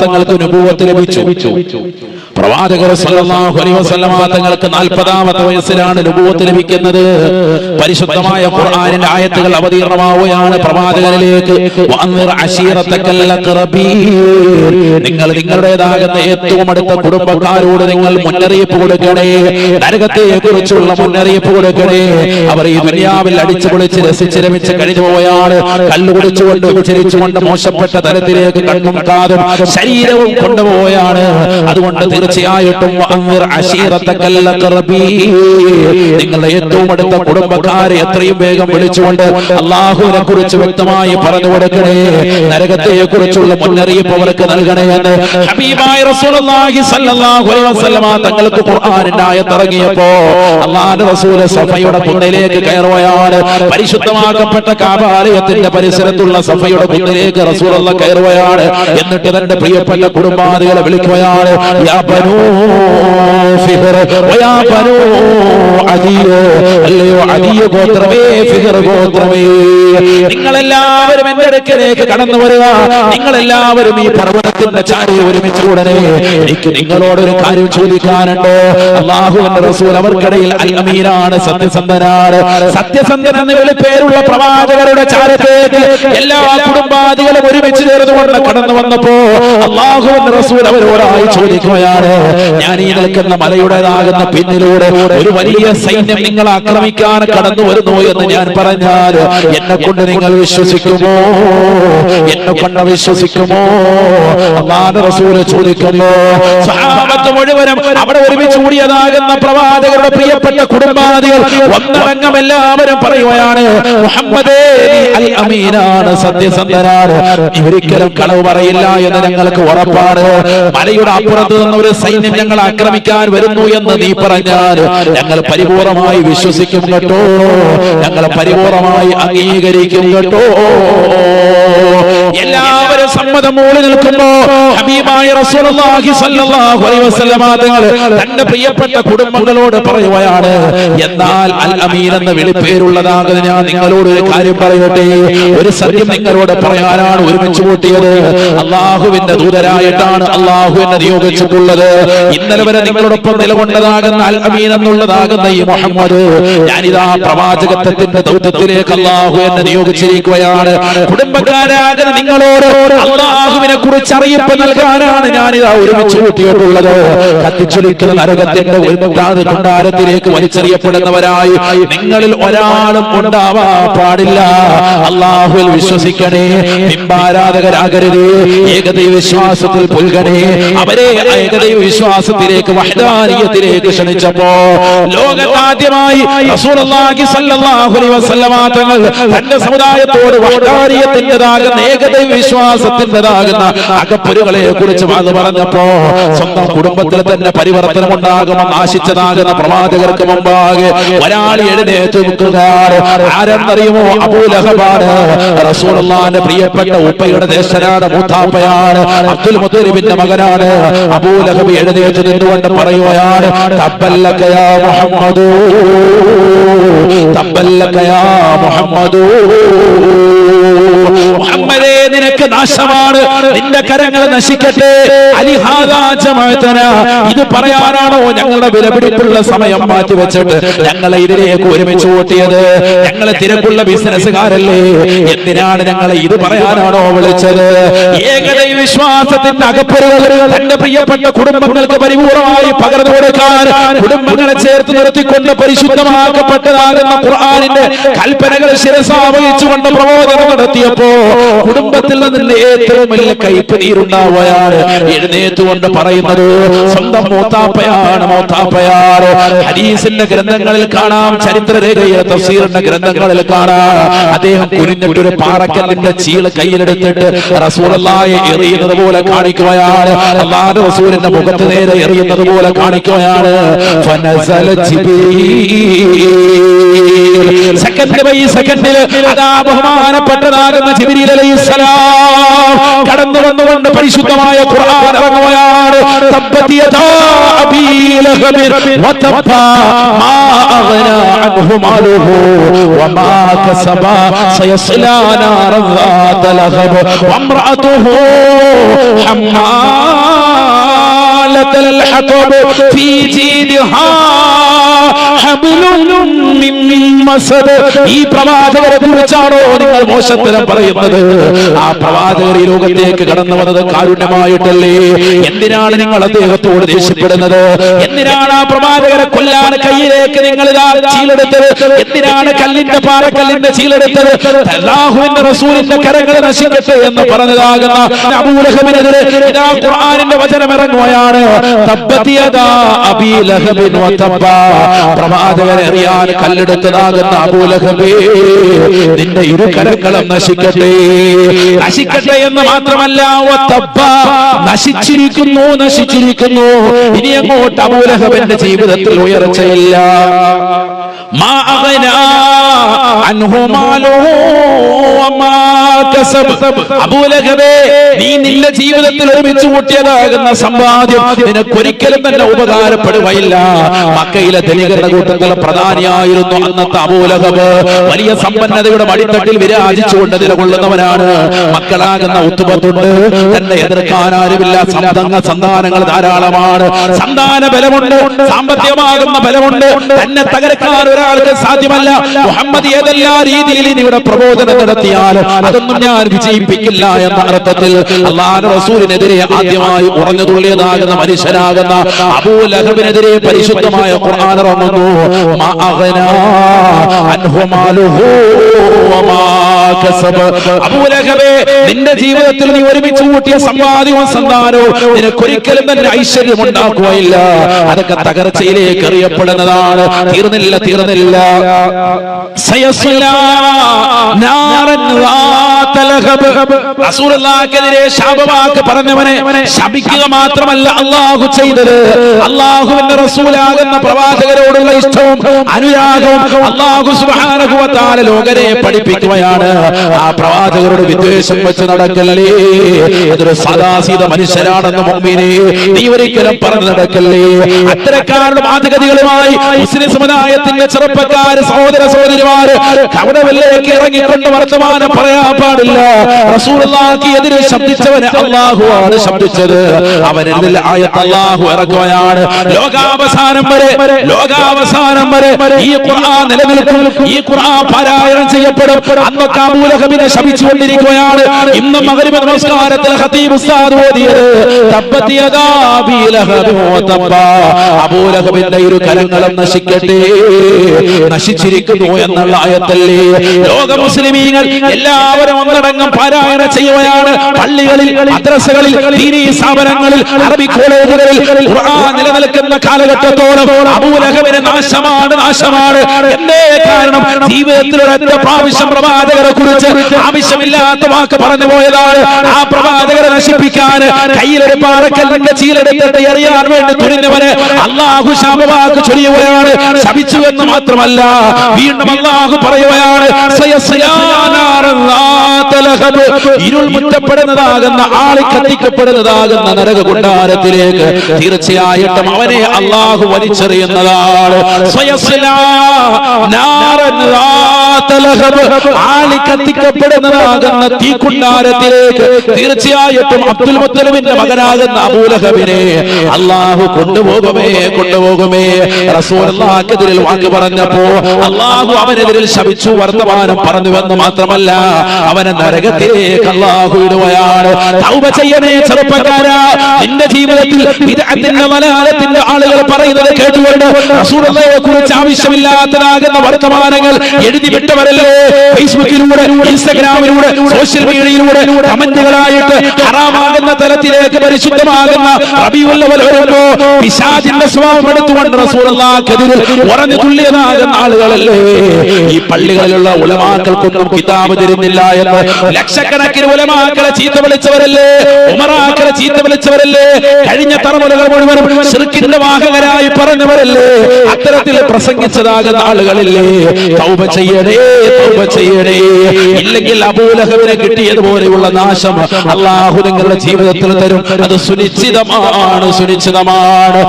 തങ്ങൾക്ക് നബുവത്ത് ലഭിച്ചു പ്രവാചകർ തങ്ങൾക്ക് 40ാമത്തെ വയസ്സിലാണ് നുബുവത്ത് ലഭിക്കുന്നത്. പരിശുദ്ധമായ ഖുർആാനിന്റെ ആയത്തുകൾ അവതീർണമാവുകയാണ്. പ്രവാചകനിലേക്ക് നിങ്ങൾ നിങ്ങളുടേതാകുന്ന ഏറ്റവും അടുത്ത കുടുംബക്കാരോട് നിങ്ങൾ മുന്നറിയിപ്പ് കൊടുക്കണേ. നരകത്തെ കുറിച്ചുള്ള മുന്നറിയിപ്പ് കൊടുക്കണേ. അവർ ഈ ദുനിയാവിൽ അടിച്ചു പൊളിച്ച് രസിച്ച് രമിച്ച് കഴിഞ്ഞു പോയാണ്. കല്ല് കുടിച്ചുകൊണ്ട് മോശപ്പെട്ട തരത്തിലേക്ക് കണ്ണും കാതും ശരീരവും കൊണ്ടുപോയാണ്. അതുകൊണ്ട് തീർച്ചയായിട്ടും. നിങ്ങളുടെ ഏറ്റവും അടുത്ത കുടുംബക്കാരെ എത്രയും വേഗം വിളിച്ചുകൊണ്ട് അള്ളാഹുവിനെ കുറിച്ച് വ്യക്തമായി പറഞ്ഞു കൊടുക്കണേ. നരകത്തെ കുറിച്ചുള്ള മുന്നറിയിപ്പ് അവർക്ക് നൽകണേ എന്ന് തങ്ങൾക്ക് ഖുർആനിന്റെ ആയത്ത് ഇറങ്ങിയപ്പോ അള്ളാഹുവിന്റെ റസൂൽ സഫയുടെ കുന്നിലേക്ക് കയറുകയാണ്. പരിശുദ്ധമാക്കപ്പെട്ട കാബാലയത്തിന്റെ പരിസരത്തുള്ള സഫയുടെ കുന്നിലേക്ക് റസൂലുള്ള കയറുകയാണ്. എന്നിട്ട് തന്റെ പ്രിയപ്പെട്ട കുടുംബാദികളെ വിളിക്കുകയാണ്. ബനൂ ഫിഹ്ർ വയാ ബനൂ അദിയ അല്ലയോ അദിയ ഗോത്രമേ ഫിഹർ ഗോത്രമേ. നിങ്ങളെല്ലാവരും എന്റെ അടുക്കലേക്ക് കടന്നു വരിക. നിങ്ങളെല്ലാവരും ഈ പർവതത്തിന്റെ ചാരി ഒരുമിച്ച് ഉടനെ എനിക്ക് നിങ്ങളോടൊരു കാര്യം ചോദിക്കാനുണ്ടോ? അള്ളാഹുവിന്റെ റസൂൽ അവർക്കിടയിൽ അൽമീനാണ് സത്യസന്ധനാണ്. സത്യസന്ധൻ എന്ന പേരുള്ള പ്രവാചകരുടെ ചാരത്തേക്ക് എല്ലാ കുടുംബാദികളും ഒരുമിച്ച് ചേർന്നുകൊണ്ട് കടന്നു വന്നപ്പോ അള്ളാഹുവിന്റെ റസൂൽ അവരോടായി ചോദിക്കുകയാണ്. ഞാൻ ഈ നിൽക്കുന്ന മലയുടേതാകുന്ന പിന്നിലൂടെ ഒരു വലിയ സൈന്യം നിങ്ങൾ ആക്രമിക്കാൻ കടന്നു വരുന്നു എന്ന് ഞാൻ പറഞ്ഞാൽ എന്നെ കൊണ്ട് നിങ്ങൾ വിശ്വസിക്കുമോ? എന്നെ കൊണ്ട് വിശ്വസിക്കുമോ റസൂൽ ചോദിക്കുന്നു മുഴുവനും അവിടെ ഒരുമിച്ച് കൂടിയതാകുന്ന പ്രവാചകരുടെ പ്രിയപ്പെട്ട കുടുംബാദികൾ ഒന്നടങ്കം എല്ലാവരും പറയുകയാണ് മുഹമ്മദേ അൽ അമീനാണ് സത്യസന്ധനാണ്. ഒരിക്കലും കളവ് പറയില്ല എന്ന് ഞങ്ങൾക്ക് ഉറപ്പാണ്. മലയുടെ അപ്പുറത്ത് നിന്ന് ഒരു സൈന്യം ഞങ്ങൾ ആക്രമിക്കാൻ വരുന്നു എന്ന് നീ പറഞ്ഞാൽ ഞങ്ങൾ പരിപൂർണമായി വിശ്വസിക്കും കേട്ടോ. ഞങ്ങൾ പരിപൂർണമായി അംഗീകരിക്കും കേട്ടോ. സമ്മതം മൂളി നിൽക്കുമ്പോ ഹബീബായ റസൂലുള്ളാഹി അലൈഹി തന്റെ പ്രിയപ്പെട്ട കുടുംബങ്ങളോട് പറയുകയാണ് എന്നാൽ അൽ അമീൻ എന്ന വിളിപ്പേരുള്ളതാകുന്ന ഞാൻ നിങ്ങളോട് ഒരു കാര്യം പറയട്ടെ. ഒരു സത്യം നിങ്ങളോട് പറയാനാണ് ഒരുമിച്ച് കൂട്ടിയത്. അള്ളാഹുവിന്റെ ദൂതരായിട്ടാണ് അള്ളാഹു എന്നെ നിയോഗിച്ചിട്ടുള്ളത്. ഇന്നലെ വരെ നിങ്ങളോടൊപ്പം നിലകൊണ്ടതാകുന്ന അൽ അമീൻ എന്നുള്ളതാകുന്ന ഈ മുഹമ്മദ് ഞാനിതാ പ്രവാചകത്വത്തിന്റെ ദൗത്യത്തിലേക്ക് അള്ളാഹു എന്നെ നിയോഗിച്ചിരിക്കുകയാണ്. കുടുംബക്കാരാകുന്ന നിങ്ങളോട് അള്ളാഹുവിനെ കുറിച്ച് അറിയിപ്പ് നൽകാനാണ് ഞാൻ ഞാനിതാ ഒരുമിച്ച് കൂട്ടിയിട്ടുള്ളത്. കത്തിച്ചൊലിക്കുന്ന നരകത്തിന്റെ ഉൾമുട്ടാതെ കൊണ്ടാരത്തിലേക്ക് വലിച്ചെറിയപ്പെടുന്നവരായി നിങ്ങളിൽ ഒരാളും ഉണ്ടാവാൻ പാടില്ല. അള്ളാഹുവിൽ വിശ്വസിക്കണേ ബിംബാരാധകരാകരുത് ഏകദൈവ വിശ്വാസത്തിൽ പുൽകണേ. അവരെ ഏകദൈവ വിശ്വാസത്തിലേക്ക് വഹദാനിയത്തിലേക്ക് ക്ഷണിച്ചപ്പോ ലോകത്താദ്യമായി തന്റെ സമുദായത്തോട് വഹദാനീയത്തിന്റെതാകുന്ന ഏകദൈവ വിശ്വാസത്തിന്റെതാകുന്ന അകപ്പൊരുകളെ കുറിച്ച് അത് പറഞ്ഞപ്പോ സ്വന്തം കുടുംബത്തിൽ തന്നെ പരിവർത്തനം ഉണ്ടാകുമെന്ന് ആശിച്ചതാകുന്ന പ്രവാചകർക്ക് മുമ്പാകെ ഒരാൾ എഴുന്നേറ്റ് നിൽക്കുകയാണ്. ആരെന്നറിയുമോ? അബൂലഹബാണ് റസൂലുള്ളാഹിന്റെ പ്രിയപ്പെട്ട ഉപ്പയുടെ ദേശനാണ് മൂത്താപ്പയാണ്. അബ്ദുൽ മുത്തലിബിന്റെ മകനാണ്. അബൂലഹബ് എഴുന്നേറ്റ് നിന്നുകൊണ്ട് പറയുകയാണ് തബ്ബല്ലക്കയാ മുഹമ്മദൂ. തബ്ബല്ലക്കയാ മുഹമ്മദേ. നിനക്ക് നാശമാണ് നിന്റെ കരങ്ങൾ നശിക്കട്ടെ. ഇത് പറയാനാണോ ഞങ്ങളുടെ വിലപിടിപ്പുള്ള സമയം മാറ്റി വെച്ചിട്ട് ഞങ്ങളെ ഇതിലേക്ക് ഒരുമിച്ച് കൂട്ടിയത്. ഞങ്ങളെ തിരക്കുള്ള ബിസിനസ്സുകാരല്ലേ? എന്തിനാണ് ഞങ്ങളെ ഇത് പറയാനാണോ വിളിച്ചത്? ഏകദൈവ വിശ്വാസത്തിന്റെ അകപ്പുറകൾ തന്റെ പ്രിയപ്പെട്ട കുടുംബങ്ങൾക്ക് പരിപൂർണമായി പകർന്നു കൊടുക്കാൻ കുടുംബങ്ങളെ ചേർത്ത് നിർത്തിക്കൊണ്ട് പരിശുദ്ധമാക്കപ്പെട്ടതാകുന്ന ഖുർആനിന്റെ കൽപ്പനകൾ ശിരസാവഹിച്ചുകൊണ്ട് പ്രബോധനം നടത്തിയപ്പോ കുടുംബത്തിൽ നിന്ന് ഏറ്റവും വലിയ കയ്പ് നീരുണ്ടാവുകയാണ് എഴുന്നേറ്റുകൊണ്ട് പറയുന്നത് സ്വന്തം മൂത്താപ്പയാണ് മൂത്താപ്പയാണ് ഹരീസിന്റെ ഗ്രന്ഥങ്ങളിൽ കാണാം ചരിത്രരേഖയിലെ തഫ്സീറിന്റെ ഗ്രന്ഥങ്ങളിൽ കാണാം. അദ്ദേഹം കുനിഞ്ഞിട്ടൊരു പാറക്കല്ലിന്റെ ചീൾ കയ്യിലെടുത്തിട്ട് റസൂലല്ലായെ എറിയുന്നത് പോലെ കാണിക്കുകയാണ്. അല്ലാതെ റസൂലിന്റെ മുഖത്ത് നേരെ എറിയുന്നത് പോലെ കാണിക്കുകയാണ്. സെക്കൻഡ് ബൈ സെക്കൻഡിൽ അതാ ബഹുമാനപ്പെട്ടതാകുന്ന ജിബ്രീൽ അലൈഹിസ്സലാം. കടന്നു കടന്നു വന്നുകൊണ്ട് പരിശുദ്ധമായ ഖുർആൻ ഇറങ്ങുകയാണ് തബ്ബത് യദാ അബീ ലഹബിൻ വതബ്ബ മാ അഗ്നാ അൻഹു മാലുഹു വമാ കസബ സയസ്ലാ നാറൻ ذات لهب وامرأته حمالة الحطب في جيدها حبل من مسد ഈ പ്രവാചകരെ കുറിച്ചാണോ നിങ്ങൾ മോശത്തരം പറയുന്നത്? ആ പ്രവാചകർ ഈ ലോകത്തേക്ക് കടന്നു വന്നത് കാരുണ്യമായിട്ടല്ലേ? എന്തിനാണ് നിങ്ങൾ അദ്ദേഹത്തോട് ദേഷ്യപ്പെടുന്നത്? എന്തിനാണ് ആ പ്രവാചകരെ കൊല്ലാൻ കയ്യിലേക്ക് നിങ്ങൾ ഇതാ ചീലെടുത്തത്? എന്തിനാണ് കല്ലിന്റെ പാറക്കല്ലിന്റെ ചീലെടുത്തത്? അല്ലാഹുവിന്റെ റസൂലിന്റെ കരങ്ങൾ നശിക്കട്ടെ എന്ന് പറഞ്ഞതാകുന്ന അബൂലഹബിനെതിരെ ഇതാ ഖുർആനിന്റെ വചനം ഇറങ്ങുകയാണ് തബ്ബത് യദാ അബീ വതബ്ബ. പ്രവാചകരെ അറിയാൻ കല്ലെടുത്തതാകുന്ന അബൂലഹബേ നിന്റെ ഇരു കരങ്ങളും നശിക്കട്ടെ. നശിക്കട്ടെ എന്ന് മാത്രമല്ല നശിച്ചിരിക്കുന്നു നശിച്ചിരിക്കുന്നു. ഇനി അങ്ങോട്ട് അബൂലഹബന്റെ ജീവിതത്തിൽ ഉയർച്ചയില്ല. നീ നിന്റെ ജീവിതത്തിൽ ഒരുമിച്ച് കൂട്ടിയതാകുന്ന സമ്പാദ്യം നിനക്കൊരിക്കലും തന്നെ ഉപകാരപ്പെടുകയില്ല. മക്കയിലെ ധനികരുടെ കൂട്ടത്തിൽ പ്രധാനിയായിരുന്നു അന്നത്തെ അബൂലഹബ്. വലിയ സമ്പന്നതയുടെ മടിത്തട്ടിൽ വിരാജിച്ചുകൊണ്ട് നിലകൊള്ളുന്നവനാണ്. മക്കളാകുന്ന ഉത്തുപത്തുണ്ട് തന്നെ എതിർക്കാൻ ആരുമില്ല. സന്തങ്ങ സന്താനങ്ങൾ ധാരാളമാണ്. സന്താന ബലമുണ്ട്. സാമ്പത്തികമാകുന്ന ബലമുണ്ട്. തന്നെ തകർക്കാൻ ഒരാൾക്ക് സാധ്യമല്ല. മുഹമ്മദ് ഏതെല്ലാ രീതിയിൽ ഇവിടെ പ്രബോധനം നടത്തിയാൽ അതൊന്നും ഞാൻ വിജയിപ്പിക്കില്ല എന്ന അർത്ഥത്തിൽ അള്ളാഹ് റസൂലിനെതിരെ ആദ്യമായി ഉറഞ്ഞു തുള്ളിയതാകുന്ന മനുഷ്യനാകുന്ന പരിശുദ്ധമായ വമാ കസബ്. അബൂലഹബേ നിന്റെ ജീവിതത്തിൽ നീ ഒരുമിച്ച് കൂട്ടിയ സമ്പാദ്യവും സന്താനവും നിനക്കൊരിക്കലും തന്നെ ഐശ്വര്യം ഉണ്ടാക്കുകയില്ല. അതൊക്കെ തകർച്ചയിലേക്ക് എറിയപ്പെടുന്നതാണ്. തീർന്നില്ല തീർന്നില്ല. കിടന്നില്ല റസൂലുള്ളാഹിക്കെതിരെ ശാപവാക്ക് പറഞ്ഞവനെ ശപിക്കുക മാത്രമല്ല അള്ളാഹു ചെയ്തത്. അള്ളാഹുവിന്റെ റസൂലാകുന്ന പ്രവാചകരോടുള്ള ഇഷ്ടവും അനുരാഗവും അള്ളാഹു സുബ്ഹാനഹു വ തആല ലോകരെ പഠിപ്പിക്കുകയാണ്. ആ പ്രവാചകരോട് വിദ്വേഷം വെച്ച് നടക്കല്ലേ? അതൊരു സദാസീത മനുഷ്യരാണെന്ന് മുഅ്മിനെ നീ ഒരിക്കലും പറഞ്ഞു നടക്കല്ലേ? അത്തരക്കാരുടെ മാതൃഗതികളുമായി മുസ്ലിം സമുദായത്തിന്റെ ചെറുപ്പക്കാര് സഹോദര സഹോദരിമാര് കവടവില്ലേക്ക് ഇറങ്ങിക്കൊണ്ട് വർത്തമാനം പറയാൻ പാടില്ല. റസൂലുള്ളാഹിക്ക് എതിരെ ശബ്ദിച്ചവനെ അള്ളാഹുവാണ് ശബ്ദിച്ചത്. അവനെതിൽ ആയത്ത് അള്ളാഹു ഇറക്കുകയാണ് ലോകാവസാനം വരെ ലോകാവസാനം വരെ ഈ ഖുർആൻ നിലനിൽക്കും. ഈ ഖുർആൻ പാരായണം ചെയ്യപ്പെടും. അന്നൊക്കെ അബൂലഹബിനെ ശപിച്ചുകൊണ്ടിരിക്കുകയാണ്. ഇന്ന് മഗ്രിബ് നമസ്കാരത്തിൽ ഖതീബ് ഉസ്താദ് ഓതിയത് വതബ്ബ അബൂലഹബിന്റെ ഇരു കരങ്ങളും നശിക്കട്ടെ. നശിച്ചിരിക്കുന്നു എന്നുള്ള ആയത്തല്ലേ? ലോക മുസ്ലിമീങ്ങൾ എല്ലാവരും ഒന്നടങ്കം പാരായണം ചെയ്യുകയാണ്. പള്ളികളിൽ മദ്രസകളിൽ ദീനീ സ്ഥാപനങ്ങളിൽ അറബി കോളേജുകളിൽ നിലനിൽക്കുന്ന കാലഘട്ടത്തോളം അബൂലഹബിന് നാശമാണ് നാശമാണ്. എന്തേ കാരണം? ജീവിതത്തിൽ ഒരൊറ്റ പ്രാവശ്യം പ്രവാചകരെ കുറിച്ച് ആവശ്യമില്ലാത്ത വാക്ക് പറഞ്ഞു പോയതാണ്. ആ പ്രവാചകരെ നശിപ്പിക്കാൻ കയ്യിലൊരു പാറക്കല്ലിന്റെ ചീലെടുത്തിട്ട് എറിയാൻ വേണ്ടി തുണിഞ്ഞവന് അള്ളാഹു ശാപവാക്ക് ചൊരിയുകയാണ്. ശപിച്ചു എന്ന് മാത്രമല്ല വീണ്ടും അള്ളാഹു പറയുകയാണ്. ഇരുൾ മുറ്റപ്പെടുന്നതാകുന്ന ആളി കത്തിക്കപ്പെടുന്നതാകുന്ന നരക കൊണ്ടാരത്തിലേക്ക് തീർച്ചയായിട്ടും അവനെ അള്ളാഹു വലിച്ചെറിയുന്നതാണ് സ്വയസ്ലാ. ആളി കത്തിക്കപ്പെടുന്നതാകുന്ന തീക്കുണ്ടാരത്തിലേക്ക് തീർച്ചയായിട്ടും അബ്ദുൽ മുത്തലിമിന്റെ മകനാകുന്ന അബൂലഹബിനെ അള്ളാഹു കൊണ്ടുപോകുമേ കൊണ്ടുപോകുമേ. റസൂലിൽ വാക്ക് പറഞ്ഞപ്പോ അള്ളാഹു അവനെതിരിൽ ശപിച്ചു വർത്തമാനം പറഞ്ഞുവെന്ന് മാത്രമല്ല അവനെ നരകത്തിലേക്ക് അള്ളാഹു ഇടുകയാണ്. ചെയ്യണേ ചെറുപ്പക്കാരാ. നിന്റെ ജീവിതത്തിൽ മലയാളത്തിന്റെ ആളുകൾ പറയുന്നത് കേട്ടുകൊണ്ട് കുറിച്ച് ആവശ്യമില്ലാത്തതാകുന്ന വർത്തമാനങ്ങൾ എഴുതി വിട്ടവരല്ലേ ഫേസ്ബുക്കിലൂടെ ഇൻസ്റ്റഗ്രാമിലൂടെ സോഷ്യൽ മീഡിയയിലൂടെ കമന്റുകളായിട്ട് ഹറാമാകുന്ന തലത്തിലേക്ക് പരിശുദ്ധമാകുന്ന വരുമ്പോ പിശാചിന്റെ സ്വഭാവം എടുത്തുകൊണ്ട് റസൂലുള്ളാഹിക്കെതിരിൽ ഉറഞ്ഞു തുള്ളിയതാകുന്ന ആളുകളല്ലേ? ഈ പള്ളികളിലുള്ള ഉലമാക്കൾക്കൊന്നും കിതാബ് തരുന്നില്ല എന്ന് ലക്ഷക്കണക്കിന് ഉലമാക്കളെ ചീത്ത വിളിച്ചവരല്ലേ? ഉമറാക്കളെ ചീത്ത വിളിച്ചവരല്ലേ? കഴിഞ്ഞ തലമുറകൾ മുഴുവൻ ശിർക്കിന്റെ വാഹകരായി പറഞ്ഞവരല്ലേ? അത്തരത്തിൽ പ്രസംഗിച്ചതാകുന്ന ആളുകളില്ലേ? തൗബ ചെയ്യണേ ചെയ്യണേ തൗബ ചെയ്യണേ. ഇല്ലെങ്കിൽ അബൂലഹബിനെ കിട്ടിയതുപോലെയുള്ള നാശം അള്ളാഹു നിങ്ങളുടെ ജീവിതത്തിൽ തരും. അത് സുനിശ്ചിതമാണ് സുനിശ്ചിതമാണ്.